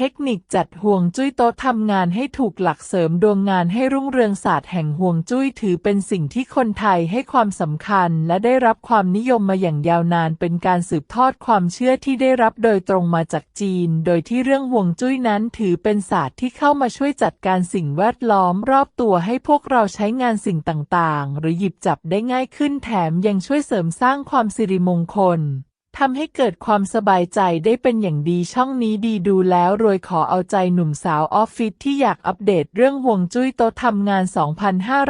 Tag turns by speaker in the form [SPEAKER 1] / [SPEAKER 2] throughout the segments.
[SPEAKER 1] เทคนิคจัดห่วงจุ้ยโต๊ะทำงานให้ถูกหลักเสริมดวงงานให้รุ่งเรืองศาสตร์แห่งห่วงจุ้ยถือเป็นสิ่งที่คนไทยให้ความสำคัญ และได้รับความนิยมมาอย่างยาวนานเป็นการสืบทอดความเชื่อที่ได้รับโดยตรงมาจากจีน โดยที่เรื่องห่วงจุ้ยนั้นถือเป็นศาสตร์ที่เข้ามาช่วยจัดการสิ่งแวดล้อมรอบตัวให้พวกเราใช้งานสิ่งต่างๆ หรือหยิบจับได้ง่ายขึ้นแถมยังช่วยเสริมสร้างความสิริมงคล ทำให้เกิดความสบายใจได้เป็นอย่างดีช่องนี้ดีดูแล้วรวยขอเอาใจหนุ่มสาวออฟฟิศที่อยากอัปเดตเรื่องห่วงจุ้ยโต๊ะทำงาน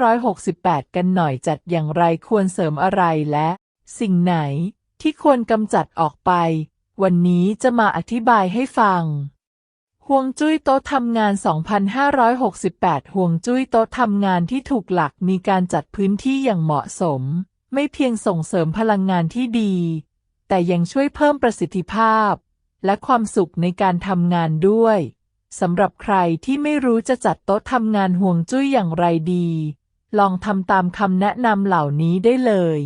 [SPEAKER 1] 2568 กันหน่อยจัดอย่างไรควรเสริมอะไรและ สิ่งไหนที่ควรกำจัดออกไป วันนี้จะมาอธิบายให้ฟังห่วงจุ้ยโต๊ะทำงาน 2568 ห่วงจุ้ยโต๊ะทำงานที่ถูกหลักมีการจัดพื้นที่อย่างเหมาะสม ไม่เพียงส่งเสริมพลังงานที่ดี แต่ยังช่วยเพิ่มประสิทธิภาพ และความสุขในการทำงานด้วยสำหรับใครที่ไม่รู้จะจัดโต๊ะทำงานห่วงจุ้ยอย่างไรดี ลองทำตามคำแนะนำเหล่านี้ได้เลย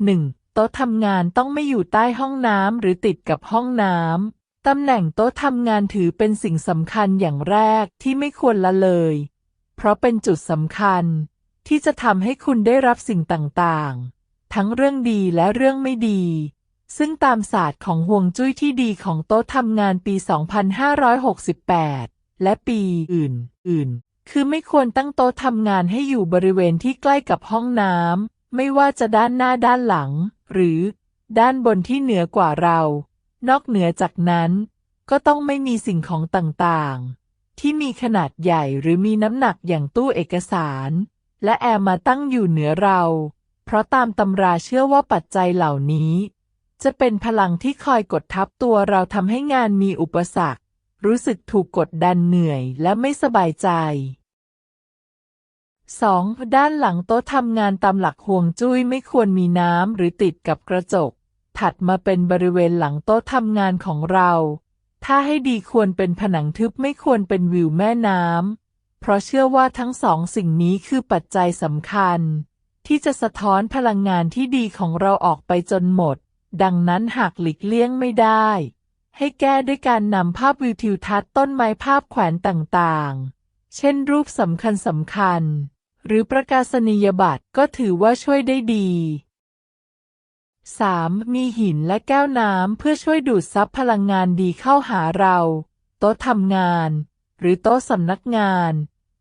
[SPEAKER 1] 1. โต๊ะทำงานต้องไม่อยู่ใต้ห้องน้ำหรือติดกับห้องน้ำตำแหน่งโต๊ะทำงานถือเป็นสิ่งสำคัญอย่างแรกที่ไม่ควรละเลย เพราะเป็นจุดสำคัญ ที่จะทำให้คุณได้รับสิ่งต่างๆ ทั้งเรื่องดีและเรื่องไม่ดี ซึ่งตามศาสตร์ของห่วงจุ้ยที่ดีของโต๊ะทำงานปี 2568 และปีอื่นๆคือไม่ควรตั้งโต๊ะทำงานให้อยู่บริเวณที่ใกล้กับห้องน้ำ ไม่ว่าจะด้านหน้าด้านหลัง หรือด้านบนที่เหนือกว่าเรา นอกเหนือจากนั้น ก็ต้องไม่มีสิ่งของต่างๆ ที่มีขนาดใหญ่หรือมีน้ำหนักอย่างตู้เอกสาร และแอร์มาตั้งอยู่เหนือเรา เพราะตามตำราเชื่อว่าปัจจัยเหล่านี้ จะเป็นพลังที่คอยกดทับตัวเราทำให้งานมีอุปสรรค รู้สึกถูกกดดันเหนื่อยและไม่สบายใจ 2. ด้านหลังโต๊ะทำงานตามหลักห่วงจุ้ยไม่ควรมีน้ำหรือติดกับกระจก ถัดมาเป็นบริเวณหลังโต๊ะทำงานของเรา ถ้าให้ดีควรเป็นผนังทึบไม่ควรเป็นวิวแม่น้ำ เพราะเชื่อว่าทั้งสองสิ่งนี้คือปัจจัยสำคัญ ที่จะสะท้อนพลังงานที่ดีของเราออกไปจนหมด ดังนั้นหากหลีกเลี่ยงไม่ได้ ให้แก้ด้วยการนำภาพวิวทิวทัศน์ต้นไม้ภาพแขวนต่างๆ เช่นรูปสำคัญสำคัญ หรือประกาศนียบัตรก็ถือว่าช่วยได้ดี 3. มีหินและแก้วน้ำเพื่อช่วยดูดซับพลังงานดีเข้าหาเรา โต๊ะทำงาน หรือโต๊ะสำนักงาน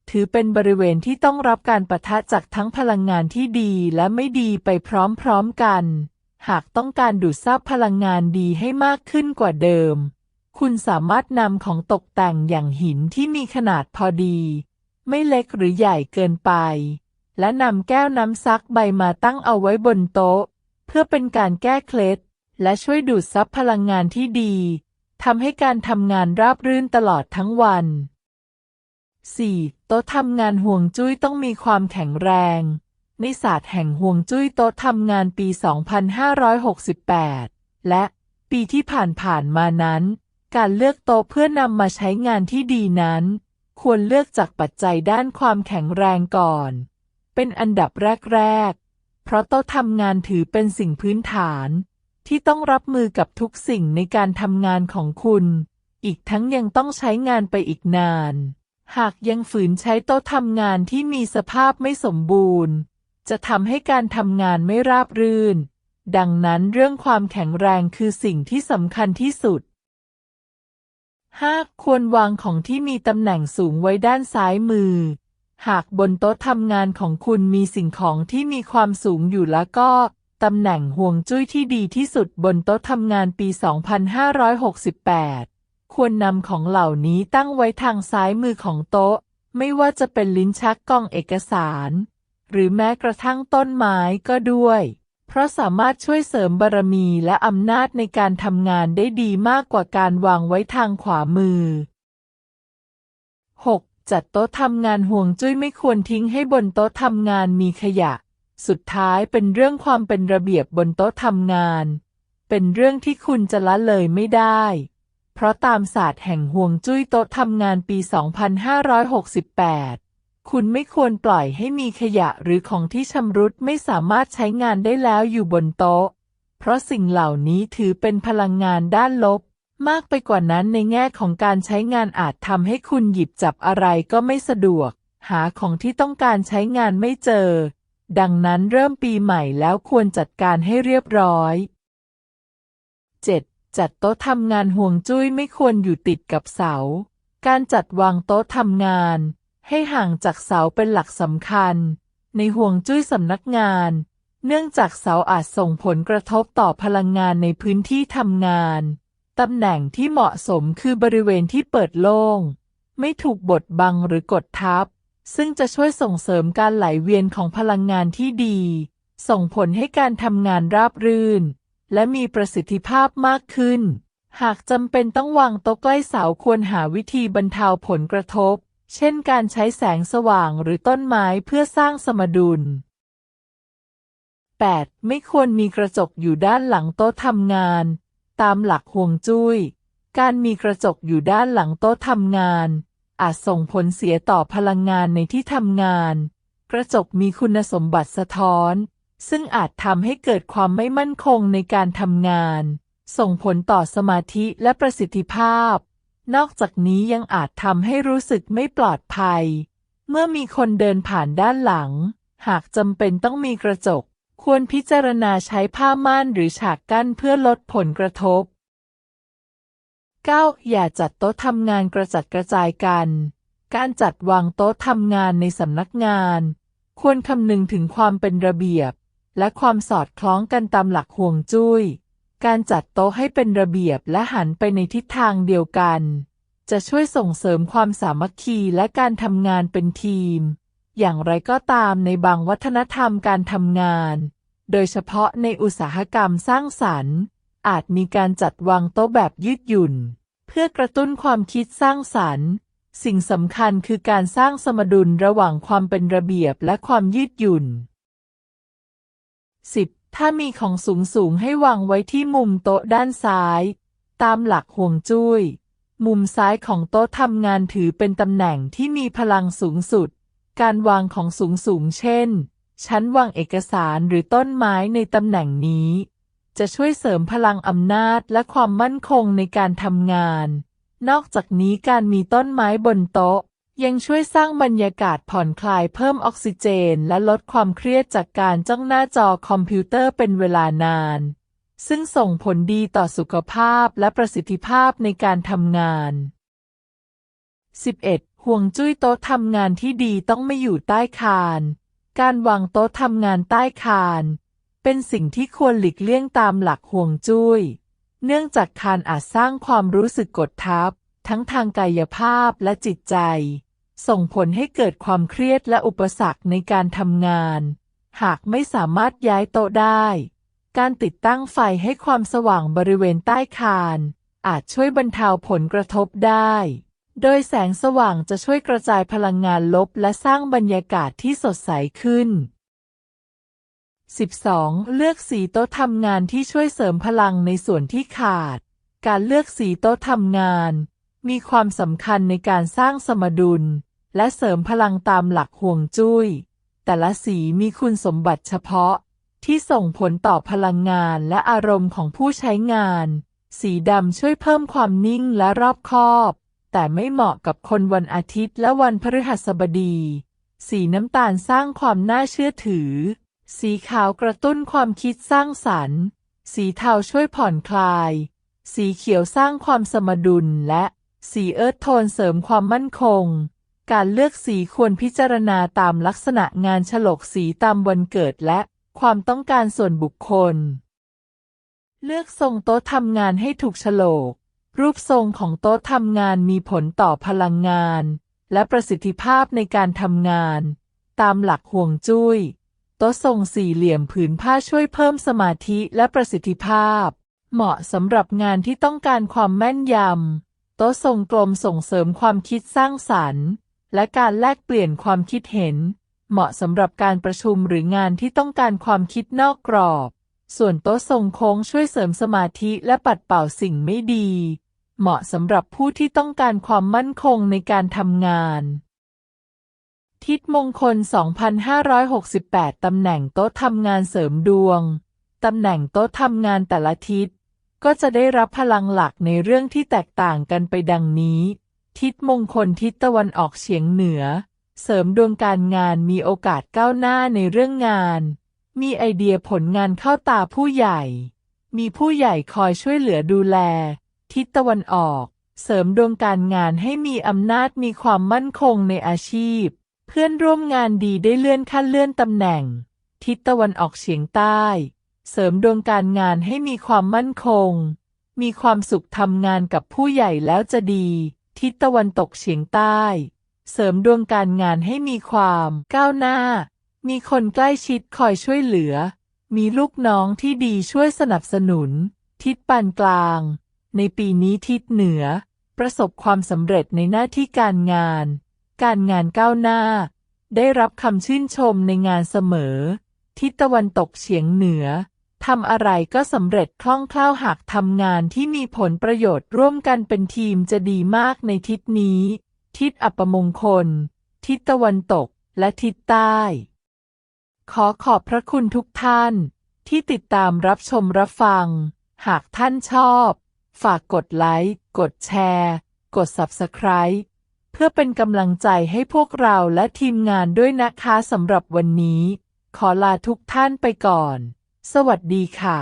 [SPEAKER 1] ถือเป็นบริเวณที่ต้องรับการปะทะจากทั้งพลังงานที่ดีและไม่ดีไปพร้อมๆกัน หากต้องการดูดซับพลังงานดีให้มากขึ้นกว่าเดิม คุณสามารถนำของตกแต่งอย่างหินที่มีขนาดพอดี ไม่เล็กหรือใหญ่เกินไป และนำแก้วน้ำซักใบมาตั้งเอาไว้บนโต๊ะ เพื่อเป็นการแก้เคล็ด และช่วยดูดซับพลังงานที่ดีทำให้การทำงานราบรื่นตลอดทั้งวัน 4. โต๊ะทำงานห่วงจุ้ยต้องมีความแข็งแรง นศาสตร์แห่งห่วงจุ้ยโต๊ะทำงานปี 2568 และปีที่ผ่านๆมานั้น การเลือกโต๊ะเพื่อนำมาใช้งานที่ดีนั้น ควรเลือกจากปัจจัยด้านความแข็งแรงก่อน เป็นอันดับแรก ๆ เพราะโต๊ะทำงานถือเป็นสิ่งพื้นฐาน ที่ต้องรับมือกับทุกสิ่งในการทำงานของคุณ อีกทั้งยังต้องใช้งานไปอีกนาน หากยังฝืนใช้โต๊ะทำงานที่มีสภาพไม่สมบูรณ์ จะทำให้การทำงานไม่ราบรื่น ดังนั้นเรื่องความแข็งแรงคือสิ่งที่สำคัญที่สุด 5. ควรวางของที่มีตำแหน่งสูงไว้ด้านซ้ายมือ หากบนโต๊ะทำงานของคุณมีสิ่งของที่มีความสูงอยู่แล้วก็ตำแหน่งห่วงจุ้ยที่ดีที่สุดบนโต๊ะทำงานปี 2568 ควรนำของเหล่านี้ตั้งไว้ทางซ้ายมือของโต๊ะ ไม่ว่าจะเป็นลิ้นชักกล่องเอกสาร หรือแม้กระทั่งต้นไม้ก็ด้วย เพราะสามารถช่วยเสริมบารมีและอำนาจในการทำงานได้ดีมากกว่าการวางไว้ทางขวามือ 6. จัดโต๊ะทำงานห่วงจุ้ยไม่ควรทิ้งให้บนโต๊ะทำงานมีขยะ สุดท้ายเป็นเรื่องความเป็นระเบียบบนโต๊ะทำงาน เป็นเรื่องที่คุณจะละเลยไม่ได้เพราะตามศาสตร์แห่งห่วงจุ้ยโต๊ะทำงานปี 2568 คุณไม่ควรปล่อยให้มีขยะหรือของที่ชำรุดไม่สามารถใช้งานได้แล้วอยู่บนโต๊ะ เพราะสิ่งเหล่านี้ถือเป็นพลังงานด้านลบ มากไปกว่านั้นในแง่ของการใช้งานอาจทำให้คุณหยิบจับอะไรก็ไม่สะดวก หาของที่ต้องการใช้งานไม่เจอ ดังนั้นเริ่มปีใหม่แล้วควรจัดการให้เรียบร้อย 7. จัดโต๊ะทำงานห่วงจุ้ยไม่ควรอยู่ติดกับเสา การจัดวางโต๊ะทำงาน ให้ห่างจากเสาเป็นหลักสำคัญ ในห่วงจุ้ยสำนักงาน เนื่องจากเสาอาจส่งผลกระทบต่อพลังงานในพื้นที่ทำงาน ตำแหน่งที่เหมาะสมคือบริเวณที่เปิดโล่ง ไม่ถูกบดบังหรือกดทับ ซึ่งจะช่วยส่งเสริมการไหลเวียนของพลังงานที่ดี ส่งผลให้การทำงานราบรื่น และมีประสิทธิภาพมากขึ้นหากจำเป็นต้องวางโต๊ะใกล้เสาควรหาวิธีบรรเทาผลกระทบ เช่นการใช้แสงสว่างหรือต้นไม้เพื่อสร้างสมดุล 8. ไม่ควรมีกระจกอยู่ด้านหลังโต๊ะทำงาน ตามหลักห่วงจุย้ย การมีกระจกอยู่ด้านหลังโต๊ะทำงาน อาจส่งผลเสียต่อพลังงานในที่ทำงาน กระจกมีคุณสมบัติสะท้อน ซึ่งอาจทำให้เกิดความไม่มั่นคงในการทำงาน ส่งผลต่อสมาธิและประสิทธิภาพ นอกจากนี้ยังอาจทำให้รู้สึกไม่ปลอดภัย เมื่อมีคนเดินผ่านด้านหลัง หากจำเป็นต้องมีกระจก ควรพิจารณาใช้ผ้าม่านหรือฉากกั้นเพื่อลดผลกระทบ 9. อย่าจัดโต๊ะทำงานกระจัดกระจายกัน การจัดวางโต๊ะทำงานในสำนักงาน ควรคำนึงถึงความเป็นระเบียบ และความสอดคล้องกันตามหลักห่วงจุย้ย การจัดโต๊ะให้เป็นระเบียบและหันไปในทิศทางเดียวกัน จะช่วยส่งเสริมความสามัคคีและการทำงานเป็นทีม อย่างไรก็ตามในบางวัฒนธรรมการทำงาน โดยเฉพาะในอุตสาหกรรมสร้างสรรค์ อาจมีการจัดวางโต๊ะแบบยืดหยุ่น เพื่อกระตุ้นความคิดสร้างสรรค์ สิ่งสำคัญคือการสร้างสมดุลระหว่างความเป็นระเบียบและความยืดหยุ่น 10. ถ้ามีของสูงสูงให้วางไว้ที่มุมโต๊ะด้านซ้าย ตามหลักห่วงจุย้ย มุมซ้ายของโต๊ะทำงานถือเป็นตำแหน่งที่มีพลังสูงสุด การวางของสูงสูงเช่น ชั้นวางเอกสารหรือต้นไม้ในตำแหน่งนี้ จะช่วยเสริมพลังอำนาจและความมั่นคงในการทำงาน นอกจากนี้การมีต้นไม้บนโต๊ะ ยังช่วยสร้างบรรยากาศผ่อนคลายเพิ่มออกซิเจน และลดความเครียดจากการจ้องหน้าจอคอมพิวเตอร์เป็นเวลานาน ซึ่งส่งผลดีต่อสุขภาพและประสิทธิภาพในการทำงาน 11. ห่วงจุ้ยโต๊ะทำงานที่ดีต้องไม่อยู่ใต้คาน การวางโต๊ะทำงานใต้คาน เป็นสิ่งที่ควรหลีกเลี่ยงตามหลักห่วงจุ้ย เนื่องจากคานอาจสร้างความรู้สึกกดทับ ทั้งทางกายภาพและจิตใจ ส่งผลให้เกิดความเครียดและอุปสรรคในการทำงาน หากไม่สามารถย้ายโต๊ะได้ การติดตั้งไฟให้ความสว่างบริเวณใต้คาน อาจช่วยบรรเทาผลกระทบได้ โดยแสงสว่างจะช่วยกระจายพลังงานลบและสร้างบรรยากาศที่สดใสขึ้น 12. เลือกสีโต๊ะทำงานที่ช่วยเสริมพลังในส่วนที่ขาด การเลือกสีโต๊ะทำงาน มีความสำคัญในการสร้างสมดุล และเสริมพลังตามหลักห่วงจุย้ย แต่ละสีมีคุณสมบัติเฉพาะ ที่ส่งผลต่อพลังงานและอารมณ์ของผู้ใช้งาน สีดำช่วยเพิ่มความนิ่งและรอบคอบ แต่ไม่เหมาะกับคนวันอาทิตย์และวันพฤหัสบดี สีน้ำตาลสร้างความน่าเชื่อถือ สีขาวกระตุ้นความคิดสร้างสรรค์ สีเทาช่วยผ่อนคลาย สีเขียวสร้างความสมดุลและ สีเอิร์ธโทนเสริมความมั่นคง การเลือกสีควรพิจารณาตามลักษณะงานฉลกสีตามวันเกิดและความต้องการส่วนบุคคล เลือกทรงโต๊ะทำงานให้ถูกฉลก รูปทรงของโต๊ะทำงานมีผลต่อพลังงาน และประสิทธิภาพในการทำงาน ตามหลักห่วงจุย้ย โต๊ะทรงสี่เหลี่ยมผืนผ้าช่วยเพิ่มสมาธิและประสิทธิภาพ เหมาะสำหรับงานที่ต้องการความแม่นยำ โต๊ะทรงกลมส่งเสริมความคิดสร้างสรรค์ และการแลกเปลี่ยนความคิดเห็น เหมาะสำหรับการประชุมหรืองานที่ต้องการความคิดนอกกรอบ ส่วนโต๊ะทรงโค้งช่วยเสริมสมาธิและปัดเป่าสิ่งไม่ดี เหมาะสำหรับผู้ที่ต้องการความมั่นคงในการทำงาน ทิศมงคล 2568 ตำแหน่งโต๊ะทำงานเสริมดวง ตำแหน่งโต๊ะทำงานแต่ละทิศ ก็จะได้รับพลังหลักในเรื่องที่แตกต่างกันไปดังนี้ ทิศมงคลทิศตะวันออกเฉียงเหนือ เสริมดวงการงานมีโอกาสก้าวหน้าในเรื่องงาน มีไอเดียผลงานเข้าตาผู้ใหญ่ มีผู้ใหญ่คอยช่วยเหลือดูแล ทิศตะวันออก เสริมดวงการงานให้มีอำนาจมีความมั่นคงในอาชีพ เพื่อนร่วมงานดีได้เลื่อนขั้นเลื่อนตำแหน่ง ทิศตะวันออกเฉียงใต้ เสริมดวงการงานให้มีความมั่นคง มีความสุขทำงานกับผู้ใหญ่แล้วจะดี ทิศตะวันตกเฉียงใต้ เสริมดวงการงานให้มีความก้าวหน้า มีคนใกล้ชิดคอยช่วยเหลือ มีลูกน้องที่ดีช่วยสนับสนุน ทิศปานกลาง ในปีนี้ทิศเหนือ ประสบความสำเร็จในหน้าที่การงาน การงานก้าวหน้า ได้รับคำชื่นชมในงานเสมอ ทิศตะวันตกเฉียงเหนือ ทำอะไรก็สำเร็จคล่องแคล่วหากทำงานที่มีผลประโยชน์ร่วมกันเป็นทีมจะดีมากในทิศนี้ ทิศอัปมงคล ทิศตะวันตก และทิศใต้ ขอขอบพระคุณทุกท่าน ที่ติดตามรับชมรับฟัง หากท่านชอบ ฝากกดไลค์ กดแชร์ กด Subscribe เพื่อเป็นกำลังใจให้พวกเราและทีมงานด้วยนะคะสำหรับวันนี้ ขอลาทุกท่านไปก่อน สวัสดีค่ะ